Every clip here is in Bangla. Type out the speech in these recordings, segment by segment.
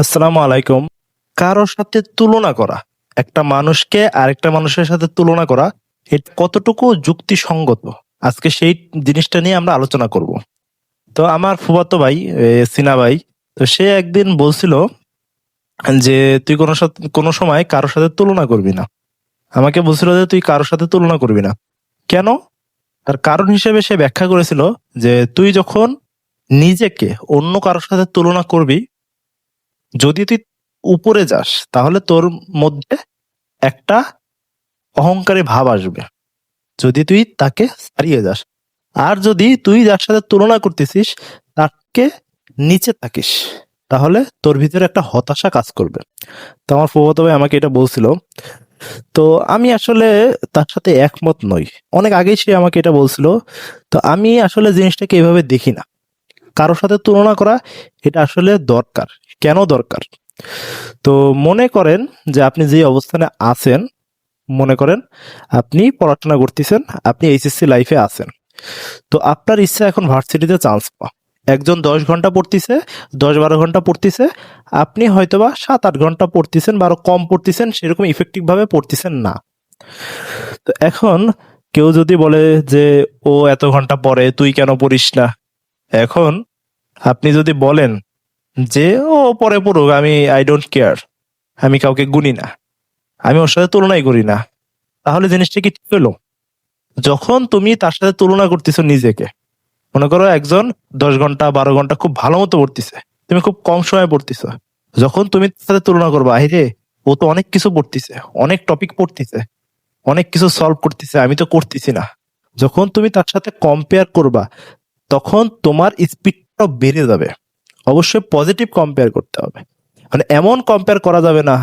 আসসালামু আলাইকুম। কারোর সাথে তুলনা করা, একটা মানুষকে আরেকটা মানুষের সাথে তুলনা করা এটা কতটুকু যুক্তিসঙ্গত? আজকে সেই জিনিসটা নিয়ে আমরা আলোচনা করব। তো আমার ফুবাতো ভাই সিনা ভাই, তো সে একদিন বলছিল যে, তুই কোনো সাথে, কোনো সময় কারোর সাথে তুলনা করবি না। আমাকে বলছিল যে, তুই কারোর সাথে তুলনা করবি না। কেন? তার কারণ হিসেবে সে ব্যাখ্যা করেছিল যে, তুই যখন নিজেকে অন্য কারোর সাথে তুলনা করবি যদি তুই উপরে যাস, তাহলে তোর মধ্যে একটা অহংকারী ভাব আসবে। যদি তুই তাকে ছাড়িয়ে যাস। আর যদি তুই যার সাথে তুলনা করতেছিস, তাকে নিচে থাকিস তাহলে তোর ভিতরে একটা হতাশা কাজ করবে। তো আমার ফুফাতো ভাই আমাকে এটা বলছিল। তো আমি আসলে তার সাথে একমত নই। অনেক আগেই সে আমাকে এটা বলছিল। তো আমি আসলে জিনিসটাকে এভাবে দেখি না। কারোর সাথে তুলনা করা এটা আসলে দরকার। কেন দরকার? তো মনে করেন যে আপনি যে অবস্থানে আছেন, মনে করেন আপনি পড়াশোনা করতেছেন, আপনি এইচএসসি লাইফে আছেন। তো আপনার ইচ্ছা এখন ভার্সিটিতে চান্স পাওয়া। একজন দশ ঘণ্টা পড়তেছে, দশ বারো ঘণ্টা পড়তেছে, আপনি হয়তোবা সাত আট ঘণ্টা পড়তেছেন বা আরও কম পড়তেছেন, সেরকম ইফেক্টিভ ভাবে পড়তেছেন না। তো এখন কেউ যদি বলে যে, ও এত ঘণ্টা পড়ে, তুই কেন পড়িস না? এখন আপনি যদি বলেন যে ও পরে পড়ুক, আমি আই ডোন্ট কেয়ার আমি কাউকে গুনি না। আমি ওর সাথে তুলনাই করি না। তাহলে জিনিসটা কি ঠিক হলো? যখন তুমি তার সাথে তুলনা করতেছো নিজেকে, মনে করো একজন দশ ঘণ্টা, বারো ঘণ্টা খুব ভালো মতো পড়তেছে, তুমি খুব কম সময় পড়তেছো। যখন তুমি তার সাথে তুলনা করবা এই রে, ও তো অনেক কিছু পড়তেছে, অনেক টপিক পড়তেছে, অনেক কিছু সলভ করতেছে, আমি তো করতেছি না। যখন তুমি তার সাথে কম্পেয়ার করবা, তখন তোমার স্পিডটা বেড়ে যাবে। অবশ্যই পজিটিভ কম্পেয়ার করতে হবে। মানে এমন কম্পেয়ার করা যাবে না,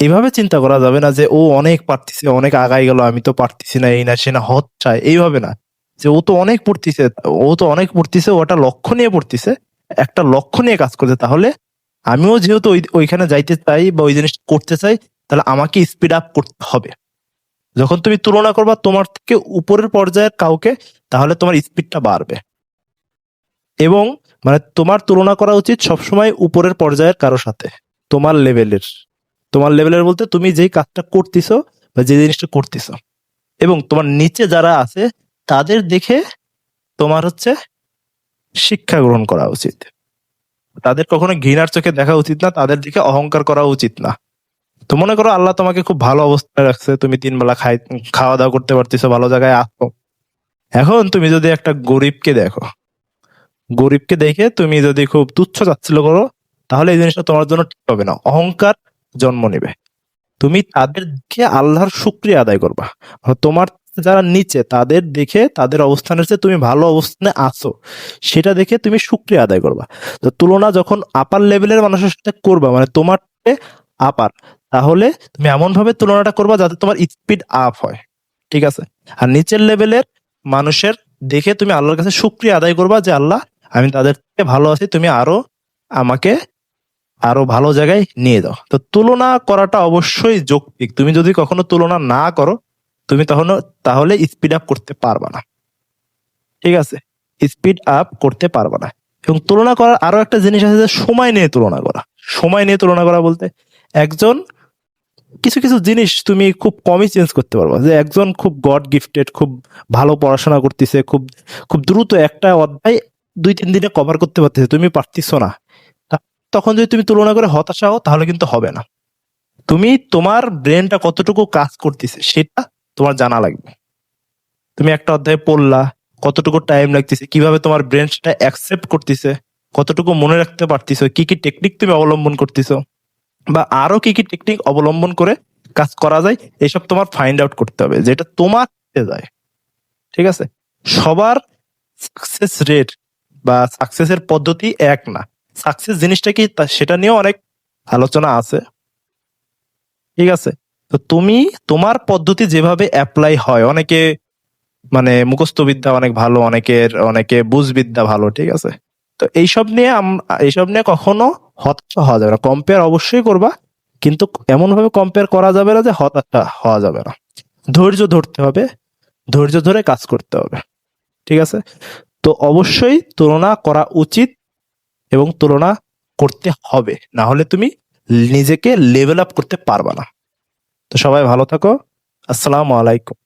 এভাবে চিন্তা করা যাবে না যে, ও অনেক পারতেছে, অনেক আগাই গেল, আমি তো পারতেছি না, এই না, সে না, হত চায় এইভাবে না। যে ও তো অনেক পড়তিছে, ও তো অনেক পড়তিছে ওটা লক্ষ্য নিয়ে পড়তিছে, একটা লক্ষ্য নিয়ে কাজ করছে, তাহলে আমিও যেহেতু ওই, ওইখানে যাইতে চাই বা ওই জিনিস করতে চাই, তাহলে আমাকে স্পিড আপ করতে হবে। যখন তুমি তুলনা করবা তোমার থেকে উপরের পর্যায়ের কাউকে, তাহলে তোমার স্পিডটা বাড়বে। এবং মানে তোমার তুলনা করা উচিত সবসময় উপরের পর্যায়ের কারও সাথে, তোমার লেভেলের তোমার লেভেলের বলতে তুমি যেই কাজটা করতেছো বা যে জিনিসটা করতেছো। এবং তোমার নিচে যারা আছে, তাদের দেখে তোমার হচ্ছে শিক্ষা গ্রহণ করা উচিত। তাদের কখনো ঘৃণার চোখে দেখা উচিত না, তাদের দিকে অহংকার করা উচিত না। তো মনে করো আল্লাহ তোমাকে খুব ভালো অবস্থায় রাখছে, তুমি তিন বেলা খাই খাওয়া দাওয়া করতে পারতেছো, ভালো জায়গায় আসো এখন তুমি যদি একটা গরিবকে দেখো গরিবকে দেখে তুমি যদি খুব তুচ্ছ চাচ্ছিল করো, তাহলে এই জিনিসটা তোমার জন্য ঠিক হবে না। অহংকার জন্ম নেবে। তুমি তাদের দেখে আল্লাহর শুক্রিয়া আদায় করবা। তোমার যারা নিচে, তাদের দেখে তাদের অবস্থানের চেয়ে তুমি ভালো অবস্থানে আছো, সেটা দেখে তুমি শুক্রিয়া আদায় করবা। তো তুলনা যখন আপার লেভেলের মানুষের সাথে করবা মানে তোমার আপার তাহলে তুমি এমন ভাবে তুলনাটা করবা যাতে তোমার স্পিড আপ হয়। ঠিক আছে? আর নিচের লেভেলের মানুষের দেখে তুমি আল্লাহর কাছে শুক্রিয়া আদায় করবা যে আল্লাহ আমি তাদের থেকে ভালো আছি, তুমি আরও আমাকে আরও ভালো জায়গায় নিয়ে দাও তো তুলনা করাটা অবশ্যই যৌক্তিক। তুমি যদি কখনো তুলনা না করো, তুমি তখন, তাহলে স্পিড আপ করতে পারবে না। ঠিক আছে? স্পিড আপ করতে পারবে না। এবং তুলনা করার আরও একটা জিনিস আছে যে সময় নিয়ে তুলনা করা। সময় নিয়ে তুলনা করা বলতে একজন, কিছু কিছু জিনিস তুমি খুব কমই চেঞ্জ করতে পারবা। যে একজন খুব গড গিফটেড খুব ভালো পড়াশোনা করতেছে, খুব খুব দ্রুত একটা অধ্যায় দুই, তিন দিনে কভার করতে পারতেছে, তুমি পারতেছো না। তখন যদি তুমি তুলনা করে হতাশা হও, তাহলে কিন্তু হবে না। তুমি তোমার ব্রেনটা কতটুকু কাজ করতেছে, সেটা তোমার জানা লাগবে। তুমি একটা অধ্যায় পড়লা, কতটুকু টাইম লাগতেছে, কীভাবে তোমার ব্রেন সেটা অ্যাকসেপ্ট করতেছে, কতটুকু মনে রাখতে পারতেছো, কি কি টেকনিক তুমি অবলম্বন করতেছো, বা আরও কি কি টেকনিক অবলম্বন করে কাজ করা যায়, এসব তোমার ফাইন্ড আউট করতে হবে, যেটা তোমার যায়। ঠিক আছে? সবার সাকসেস রেট বা সাকসেসের পদ্ধতি এক না। সাকসেস জিনিসটা কি? সেটা নিয়েও অনেক আলোচনা আছে। ঠিক আছে? তো তুমি তোমার পদ্ধতি যেভাবে অ্যাপ্লাই হয়, অনেকে মানে মুখস্থ বিদ্যা অনেক ভালো, অনেকের, অনেকে বুঝবিদ্যা ভালো, ঠিক আছে? তো এইসব নিয়ে এইসব নিয়ে কখনো হতাশা হওয়া যাবে না। কম্পেয়ার অবশ্যই করবা, কিন্তু এমন ভাবে কম্পেয়ার করা যাবে না যে হতাশা হওয়া যাবে না। ধৈর্য ধরতে হবে, ধৈর্য ধরে কাজ করতে হবে। ঠিক আছে? তো অবশ্যই তুলনা করা উচিত এবং তুলনা করতে হবে। না হলে তুমি নিজেকে লেভেল আপ করতে পারবা না। তো সবাই ভালো থাকো। আসসালামু আলাইকুম।